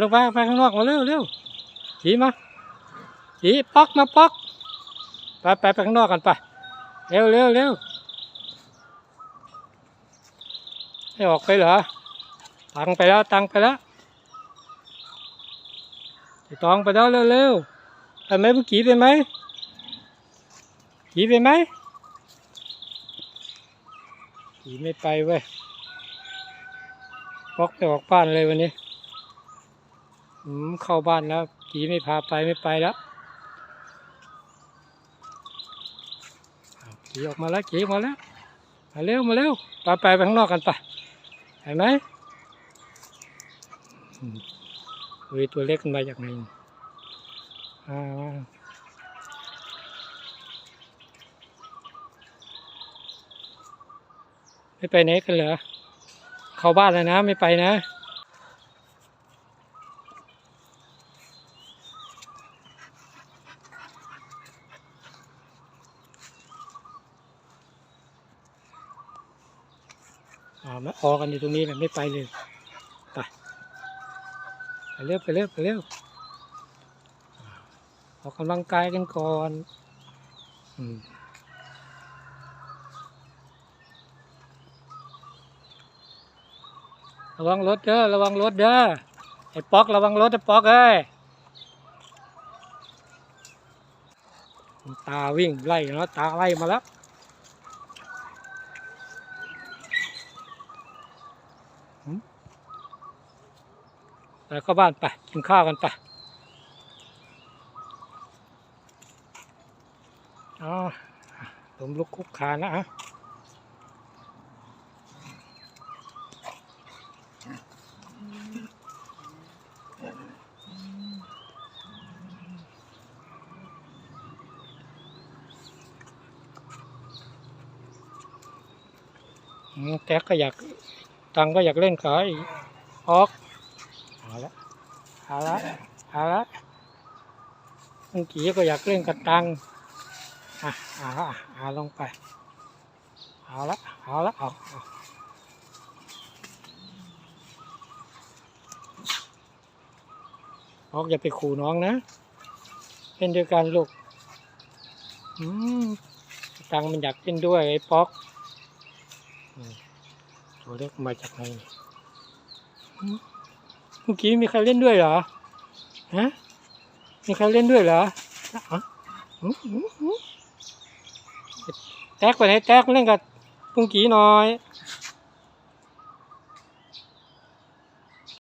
ลงไปไปข้างนอกมาเร็วเร็วจีมาจีป๊อกมาป๊อกไปไปไปข้างนอกกันไปเร็วเร็วเร็วให้ออกไปเหรอตังไปแล้วตังไปแล้วตองไปแล้วเร็วเร็วไปไหมเมื่อกี้ไปไหมขี่ไปไหมขี่ไม่ไปเว้ยป๊อกไปออกบ้านเลยวันนี้ เข้าบ้านแล้วกีไม่พาไปไม่ไปแล้วกีออกมาแล้วกีออกมาแล้วมาเร็วมาเร็วไปไปไปข้างนอกกันไปเห็นไหมอืมเฮ้ยตัวเล็กมันมาจากไหนอ่าไม่ไปไหนกันเหรอเข้าบ้านแล้วนะ ไม่ไปนะ มาออกกันอยู่ตรงนี้แหละไม่ไปเลยไปไปเร็วไปเร็วไปเร็วอออกกำลังกายกันก่อนอืมระวังรถเด้อระวังรถเด้อไอ้ป๊อกระวังรถไอ้ป๊อกเอ้ยตาวิ่งไล่แล้วตาไล่มาแล้ว ไปเข้าบ้านไป กินข้าวกันไปอ๋อผมลุกคุกคานนะฮะอืมแก๊กก็อยาก ตังก็อยากเล่นขาอีกออกเอาละเอาละเอาละเมื่อกี้ก็อยากเล่นกับตังอะเอาละเอาลงไปเอาละเอาละเอาอาออกอย่าไปขู่น้องนะเล่นด้วยกันลูกอืมตังมันอยากเล่นด้วยไอ้ป๊อกอืม ตัวเล็กมาจากไหนเนี่ยอืมเมื่อกี้มีใครเล่นด้วยเหรอ ฮะ มีใครเล่นด้วยเหรออ๋อหืมหืมหืมแท็กไปไหนแท็กมาเล่นกับปุ้งกี้หน่อย